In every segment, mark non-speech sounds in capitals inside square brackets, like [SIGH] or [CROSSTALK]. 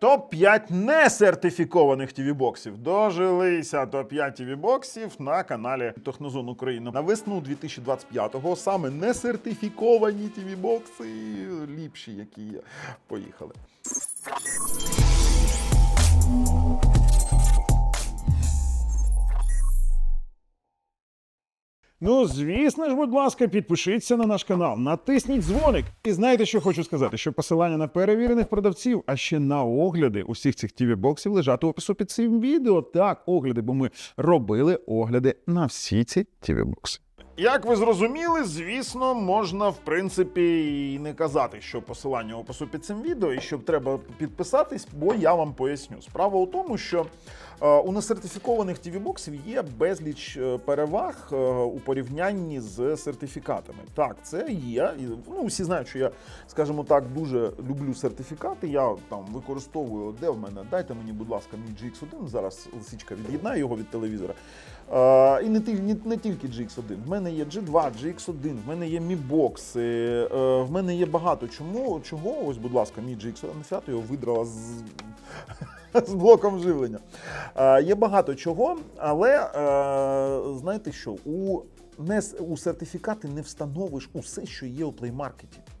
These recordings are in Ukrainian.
Топ-5 несертифікованих тіві-боксів. Дожилися топ-5 TV-боксів на каналі Технозон Україна. На весну 2025-го саме несертифіковані тіві-бокси ліпші, які є. Поїхали. Ну, звісно ж, будь ласка, підпишіться на наш канал, натисніть дзвоник. І знаєте, що хочу сказати? Що посилання на перевірених продавців, а ще на огляди усіх цих тіві-боксів лежать у опису під цим відео. Так, огляди, бо ми робили огляди на всі ці tv бокси. Як ви зрозуміли, звісно, можна в принципі і не казати, що посилання опису під цим відео, і що треба підписатись, бо я вам поясню. Справа у тому, що е, у несертифікованих TV-боксів є безліч е, переваг е, у порівнянні з сертифікатами. Так, це є. Ну, всі знають, що я, скажімо так, дуже люблю сертифікати. Я там використовую, де в мене, дайте мені, будь ласка, мій GX1. Зараз лисичка від'єднає його від телевізора. І не тільки GX1. В мене є G2, GX1, в мене є Mi Box, е, в мене є багато чому. Чого? Ось, будь ласка, мій GX1 5 його видрала з, [LAUGHS] з блоком живлення. Е, є багато чого, але е, знаєте що? У, не, у сертифікати не встановиш усе, що є у. Е,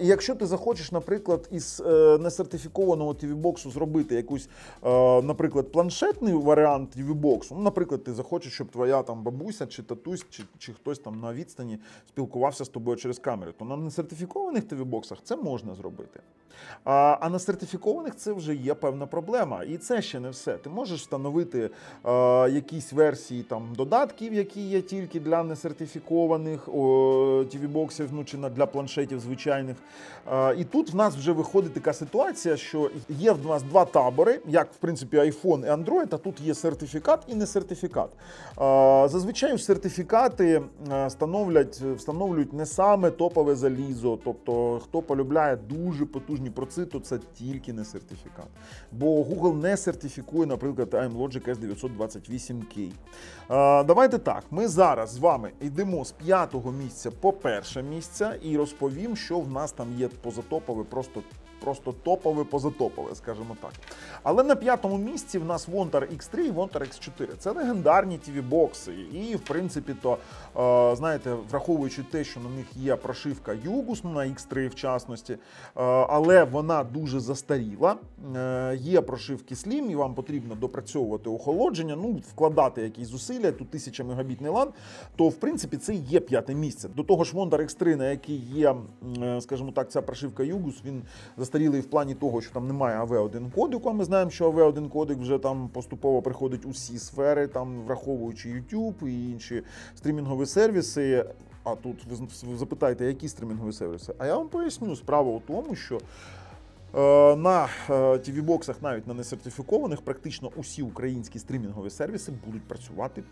І якщо ти захочеш, наприклад, із е, несертифікованого TV-боксу зробити якусь, е, наприклад, планшетний варіант TV-боксу, ну, наприклад, ти захочеш, щоб твоя там бабуся чи татусь, чи, чи хтось там на відстані спілкувався з тобою через камери, то на несертифікованих TV-боксах це можна зробити. А, а на сертифікованих це вже є певна проблема. І це ще не все. Ти можеш встановити е, якісь версії там додатків, які є тільки для несертифікованих TV-боксів, ну чи для планшетів звичайних. Е, і тут в нас вже виходить така ситуація, що є в нас два табори, як в принципі iPhone і Android, а тут є сертифікат і не сертифікат. Е, зазвичай сертифікати е, становлять, встановлюють не саме топове залізо, тобто хто полюбляє дуже потужні проци, то це тільки не сертифікат. Бо Google не сертифікує, наприклад, iMlogic S928K. Е, Давайте так. Ми зараз з вами йдемо з п'ятого місця по перше місце і розповім, що в нас там є позатопове, просто. Просто топове, позатопове, скажімо так. Але на п'ятому місці в нас Вонтар X3 і Вонтар X4. Це легендарні TV-бокси. І, в принципі, то, е, знаєте, враховуючи те, що на них є прошивка Югус, ну, на X3 в частності, е, але вона дуже застаріла. Е, є прошивки Slim, і вам потрібно допрацьовувати охолодження, ну, вкладати якісь зусилля, тут 1000 мегабітний LAN, то в принципі це є п'яте місце. До того ж, Вонтар X3, на який є, скажімо так, ця прошивка Югус, він застарілий в плані того, що там немає AV1 кодику. А ми знаємо, що AV1 кодик вже там поступово приходить у всі сфери, там враховуючи YouTube і інші стрімінгові сервіси. А тут ви запитаєте, які стрімінгові сервіси? А я вам поясню. Справа у тому, що Е, На TV-боксах, навіть на несертифікованих, практично усі українські стрімінгові сервіси будуть працювати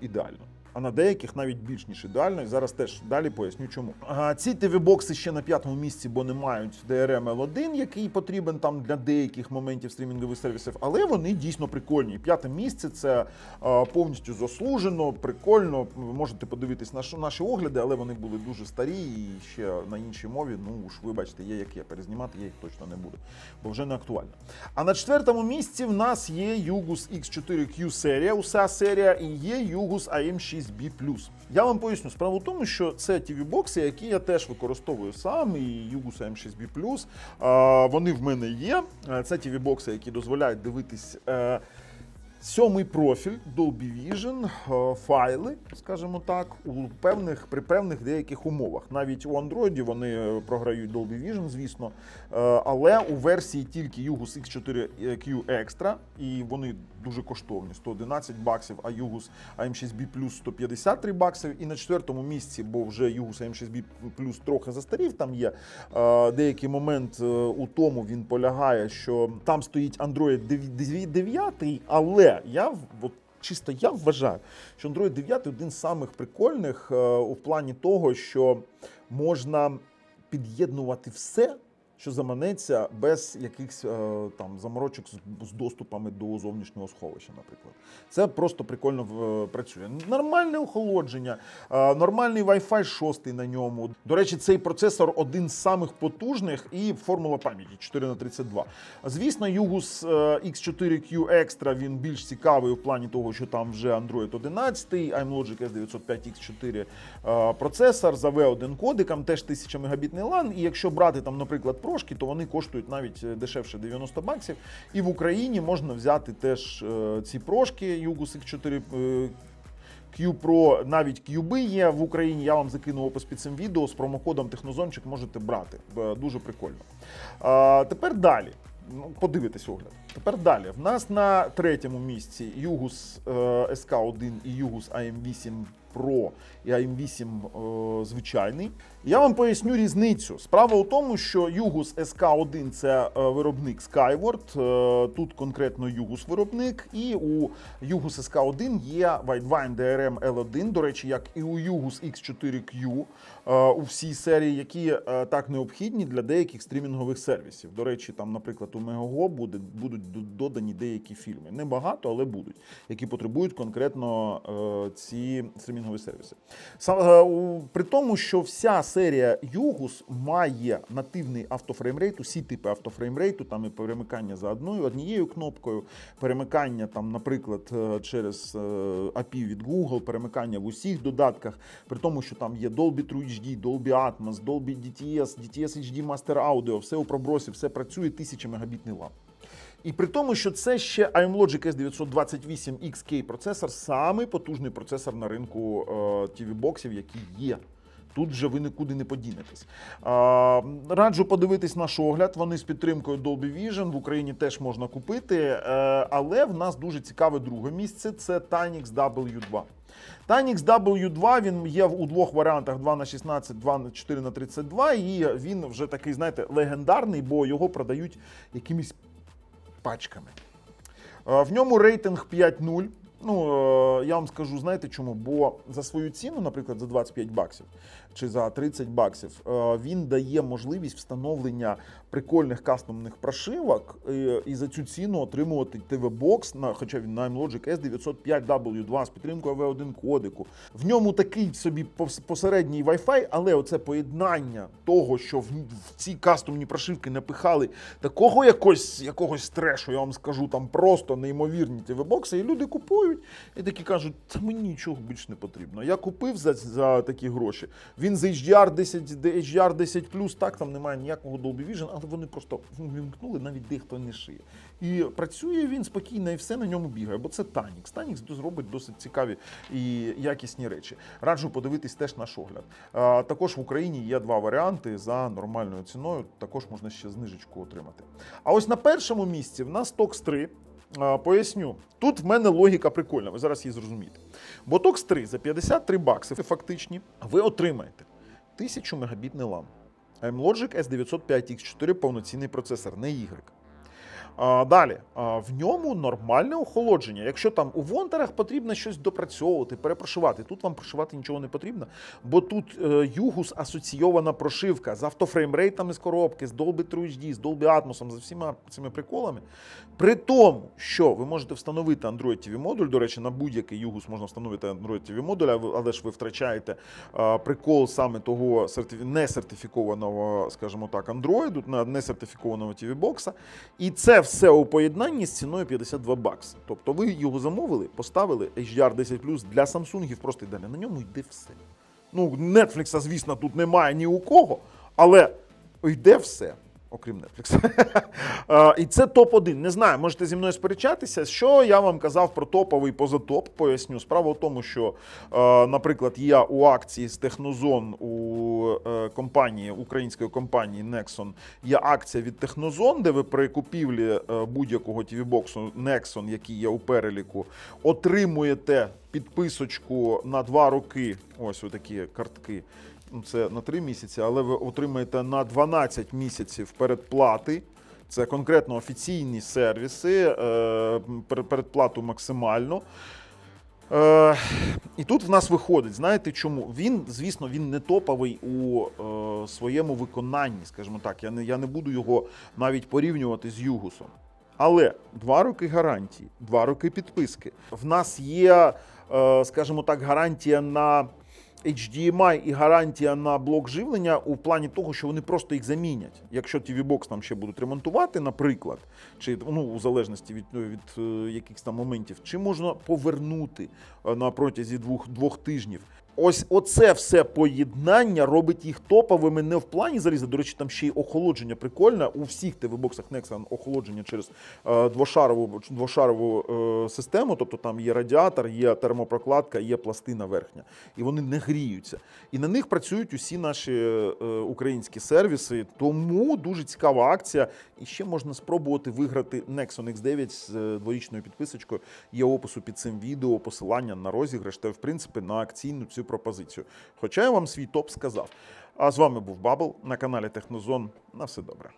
ідеально а на деяких навіть більш ніж ідеально. І зараз теж далі поясню, чому. А ці ТВ-бокси ще на п'ятому місці, бо не мають DRM l 1 який потрібен там для деяких моментів стрімінгових сервісів, але вони дійсно прикольні. П'яте місце це а, повністю заслужено, прикольно. Ви можете подивитись наш, наші огляди, але вони були дуже старі і ще на іншій мові. Ну ж вибачте, є як є. Перезнімати я їх точно не буду, бо вже не актуально. А на четвертому місці в нас є Югус X4Q серія, уся серія, і є Югус AM6. 6B+. Я вам поясню справу в тому, що це tv бокси які я теж використовую сам, і Югуса М6B+. Вони в мене є. Е, це tv бокси які дозволяють дивитись е, Сьомий профіль Dolby Vision, е, файли, скажімо так, у певних при певних деяких умовах. Навіть у Android вони е, програють Dolby Vision, звісно. Е, Але у версії тільки Yugus X4Q Extra, і вони дуже коштовні 111 баксів, а Yugus AM6B Plus 153 баксів. І на четвертому місці, бо вже Yugus AM6B Plus трохи застарів. Там є деякий момент у тому він полягає, що там стоїть Android 9, але я от, чисто я вважаю, що Android 9 один з самих прикольних е, у плані того, що можна під'єднувати все що заманеться без якихось е, там заморочок з, доступами до зовнішнього сховища, наприклад. Це просто прикольно працює. Нормальне охолодження, е, нормальний Wi-Fi 6 на ньому. До речі, цей процесор один з самих потужних і формула пам'яті 4 на 32. Звісно, е, X4Q Extra він більш цікавий у плані того, що там вже Android 11, iMlogic S905 X4 е, процесор за V1 кодиком, теж 1000 мегабітний LAN. І якщо брати там, наприклад, прошки, то вони коштують навіть е, дешевше 90 баксів. І в Україні можна взяти теж е, ці прошки Yugus X4 е, Q Pro, навіть QB є в Україні. Я вам закину опис під цим відео з промокодом Технозончик можете брати. Дуже прикольно. А, тепер далі. Ну, подивитись огляд. Тепер далі. В нас на третьому місці Yugus е, SK1 і Yugus AM8 Pro і AM8 е, звичайний. Я вам поясню різницю. Справа у тому, що Yugus SK1 це е, виробник Skyward, е, тут конкретно Yugus виробник, і у Yugus SK1 є Widevine DRM L1, до речі, як і у Yugus X4Q е, у всій серії, які так необхідні для деяких стрімінгових сервісів. До речі, там, наприклад, у Megogo буде, будуть додані деякі фільми. Не багато, але будуть, які потребують конкретно ці стрімінгові сервіси. При тому, що вся серія Югус має нативний автофреймрейт, усі типи автофреймрейту, там і перемикання за одною однією кнопкою, перемикання там, наприклад, е, через е, API від Google, перемикання в усіх додатках, при тому, що там є Dolby True HD, Dolby Atmos, Dolby DTS, DTS HD Master Audio, все у пробросі, все працює 1000 мегабітний лам. І при тому, що це ще iMlogic S928 XK процесор, самий потужний процесор на ринку е, TV-боксів, який є. Тут вже ви нікуди не подінетесь. Раджу подивитись наш огляд. Вони з підтримкою Dolby Vision в Україні теж можна купити. Е, але в нас дуже цікаве друге місце це Tynix W2. Tynix W2 він є у двох варіантах: 2 на 16, 2 на 4 на 32. І він вже такий, знаєте, легендарний, бо його продають якимись пачками. Е, В ньому рейтинг 5.0. Ну, е, я вам скажу, знаєте чому? Бо за свою ціну, наприклад, за 25 баксів чи за 30 баксів, е, він дає можливість встановлення прикольних кастомних прошивок е, і за цю ціну отримувати TV-бокс, на, хоча він на iMlogic S905W2 з підтримкою V1 кодику. В ньому такий собі посередній Wi-Fi, але оце поєднання того, що в, ці кастомні прошивки напихали такого якогось, якогось трешу, я вам скажу, там просто неймовірні TV-бокси, і люди купують і такі кажуть, та мені нічого більше не потрібно. Я купив за, за такі гроші. Він з HDR 10, HDR 10+, так, там немає ніякого Dolby Vision, але вони просто вимкнули, навіть дехто не шиє. І працює він спокійно і все на ньому бігає, бо це Tanix. Tanix зробить досить цікаві і якісні речі. Раджу подивитись теж наш огляд. А, також в Україні є два варіанти за нормальною ціною. Також можна ще знижечку отримати. А ось на першому місці в нас TOX 3. Поясню, тут в мене логіка прикольна, ви зараз її зрозумієте. Ботокс 3 за 53 бакси фактичні ви отримаєте 1000 мегабітний LAN. iMlogic S905X4 повноцінний процесор, не Y. Далі, в ньому нормальне охолодження. Якщо там у вонтерах потрібно щось допрацьовувати, перепрошивати, тут вам прошивати нічого не потрібно, бо тут е, Югус асоційована прошивка з автофреймрейтами з коробки, з Dolby True HD, з Dolby Atmos, з всіма цими приколами. При тому, що ви можете встановити Android TV модуль, до речі, на будь-який Югус можна встановити Android TV модуль, але ж ви втрачаєте прикол саме того несертифікованого, скажімо так, Android, на несертифікованого TV бокса. І це все у поєднанні з ціною 52 бакси. Тобто ви його замовили, поставили HDR 10 для Samsung просто далі. На ньому йде все. Ну, Netflix, звісно, тут немає ні у кого, але йде все. Окрім Netflix. [LAUGHS] Е, І це топ-1. Не знаю, можете зі мною сперечатися. Що я вам казав про топовий позатоп, поясню. Справа в тому, що, е, наприклад, я у акції з Технозон у е, компанії, української компанії Nexon є акція від Технозон, де ви при купівлі будь-якого TV-боксу Nexon, який є у переліку, отримуєте підписочку на два роки. Ось такі картки. Ну, Це на 3 місяці, але ви отримаєте на 12 місяців передплати. Це конкретно офіційні сервіси, е, передплату максимально. Е, і тут в нас виходить, знаєте чому? Він, звісно, він не топовий у е, своєму виконанні, скажімо так. Я не, я не буду його навіть порівнювати з Югусом. Але два роки гарантії, два роки підписки. В нас є, е, скажімо так, гарантія на HDMI і гарантія на блок живлення у плані того, що вони просто їх замінять. Якщо TV Box там ще будуть ремонтувати, наприклад, чи ну у залежності від, від е, якихось там моментів, чи можна повернути е, на протязі двох, двох тижнів. Ось оце все поєднання робить їх топовими не в плані заліза. До речі, там ще й охолодження прикольне. У всіх TV-боксах Nexon охолодження через е, двошарову, двошарову е, систему. Тобто там є радіатор, є термопрокладка, є пластина верхня. І вони не гріються. І на них працюють усі наші е, українські сервіси. Тому дуже цікава акція. І ще можна спробувати виграти Nexon X9 з е, дворічною підписочкою. Є опису під цим відео, посилання на розіграш та, в принципі, на акційну цю пропозицію. Хоча я вам свій топ сказав. А з вами був Бабл на каналі Технозон. На все добре.